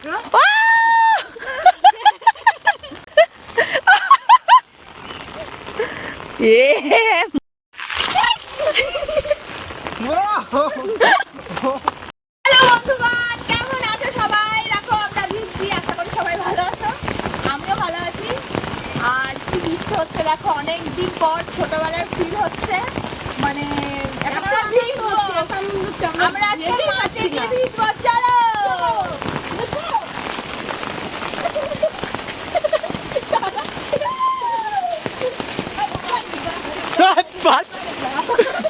এ hello বন্ধুগণ কেমন আছো সবাই দেখো আমরা ভিজছি আশা করি সবাই ভালো আছো আমিও ভালো আছি আর কি বৃষ্টি হচ্ছে দেখো অনেক দিন পর ছোটবেলার ফিল হচ্ছে মানে আমরা ভিজবো আমরা আজকে মাঠে গিয়ে ভিজবো চলো হাঁটুরি পড়ে দাম দেখো আমার হাওয়া এ কি বলছো Oh my God! Yeah, that's বৃষ্টি, guys! বৃষ্টি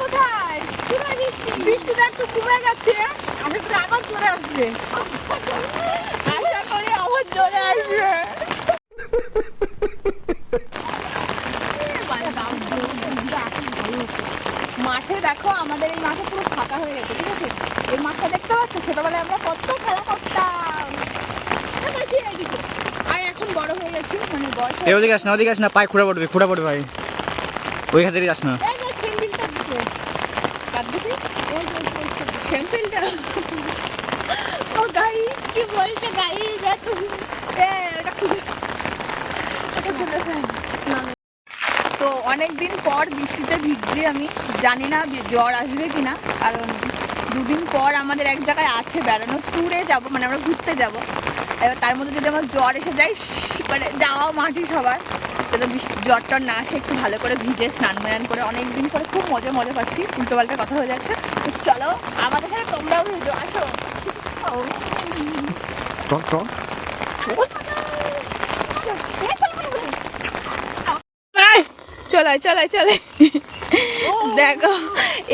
কোথায়? কোথায় বৃষ্টি? বৃষ্টিটা একটু কমে গেছে। আমি তো আবার জোরে আসবে। আশা করি আবার জোরে আসবে। মাঠে দেখো আমাদের এই মাঠে পুরো ফাঁকা হয়ে গেছে ঠিক আছে? এই মাঠটা দেখতে পাচ্ছ? ছোটবেলায় আমরা কত খেলা করতাম। আর এখন বড় হয়ে গেছি মানে বয়স এ ওদিকে আস না ওদিকে আস না পায়ে খুঁড়া পড়বে খুঁড়া পড়বে ভাই। ওই খাতে যাস না শ্যাম্পেলটা ও গাইস কি বলছে গাইস দেখো এ এটা খুলে এটা খুলে ফেল। তো অনেক দিন পর বৃষ্টিতে ভিজছি আমি জানি না জ্বর আসবে কিনা কারণ দুদিন পর আমাদের এক জায়গায় আছে বেড়ানো ট্যুরে যাব মানে আমরা ঘুরতে যাব। এবার তার মধ্যে যদি আমার জ্বর এসে যায় মানে যাওয়া মাটি সবার। যাতে বৃষ্টি জ্বর টর না আসে একটু ভালো করে ভিজে স্নান ম্যান করে অনেক দিন পরে খুব মজা মজা পাচ্ছি। উল্টো পাল্টা কথা হয়ে যাচ্ছে। চলো আমাদের সাথে তোমরাও ভিজো আসো। চল চল। চলাই চলাই চলাই দেখো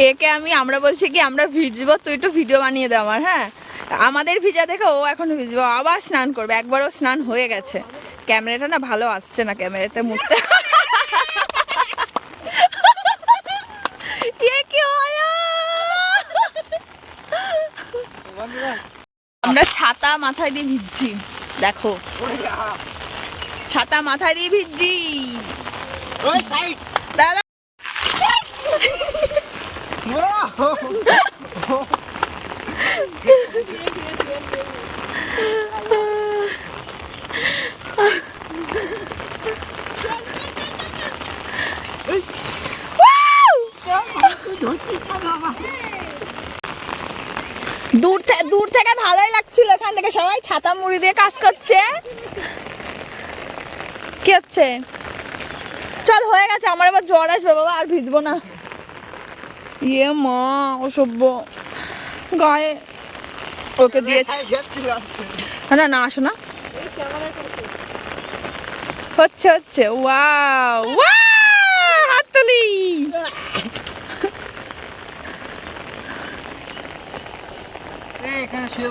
একে আমি আমরা বলছি কি আমরা ভিজবো তুই একটু ভিডিও বানিয়ে দে আমার হ্যাঁ? আমাদের ভিজা দেখে ও এখন ভিজবো আবার স্নান করবে একবারও স্নান হয়ে গেছে। ক্যামেরাটা না ভালো আসছে না ক্যামেরাতে হলো? আমরা ছাতা মাথায় দিয়ে ভিজছি দেখো। ছাতা মাথায় দিয়ে ভিজছি। দাদা। দূর থেকে দূর থেকে ভালোই লাগছিল এখান থেকে। সবাই ছাতা মুড়ি দিয়ে কাজ করছে। কি হচ্ছে? চল, হয়ে গেছে, আমার এবার জ্বর আসবে, বাবা, আর ভিজবো না। ইয়ে মা, অসভ্য। গায়ে ওকে দিয়েছে। না না, আসো না। হচ্ছে হচ্ছে। ওয়াও হাততালি। এখানে শুয়ে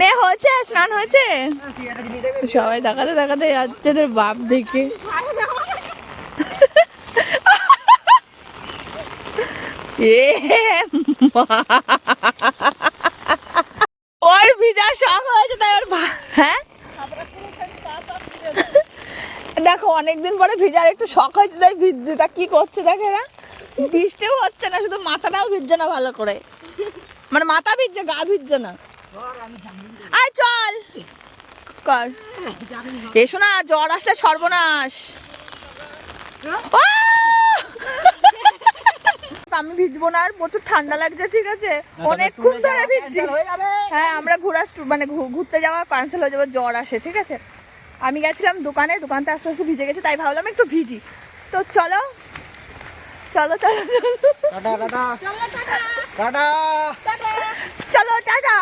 নে, হয়েছে, স্নান হয়েছে? সবাই দেখাতে দেখাতে যাচ্ছে তোর বাপ দেখে। এ। ওর ভিজা শখ হয়েছে, তাই ওর হ্যাঁ? দেখো, অনেকদিন পরে ভিজার একটু শখ হয়েছে, তাই ভিজছে। তা কি করছে দেখে না? বৃষ্টিও হচ্ছে না, শুধু মাথাটাও ভিজছে না ভালো করে। মানে মাথা ভিজছে গা ভিজছে না। আয় চল। কর। এসো না জ্বর আসলে সর্বনাশ। আমি ভিজবো না আর প্রচুর ঠান্ডা লাগছে ঠিক আছে? অনেকক্ষণ ধরে ভিজছি। হ্যাঁ আমরা ঘোরার টু- মানে ঘুরতে যাওয়া ক্যান্সেল হয়ে যাবে জ্বর আসে ঠিক আছে? আমি গেছিলাম দোকানে দোকানতে আস্তে আস্তে ভিজে গেছে তাই ভাবলাম একটু ভিজি। তো চলো চলো চলো চলো। টাটা। চলো টাটা।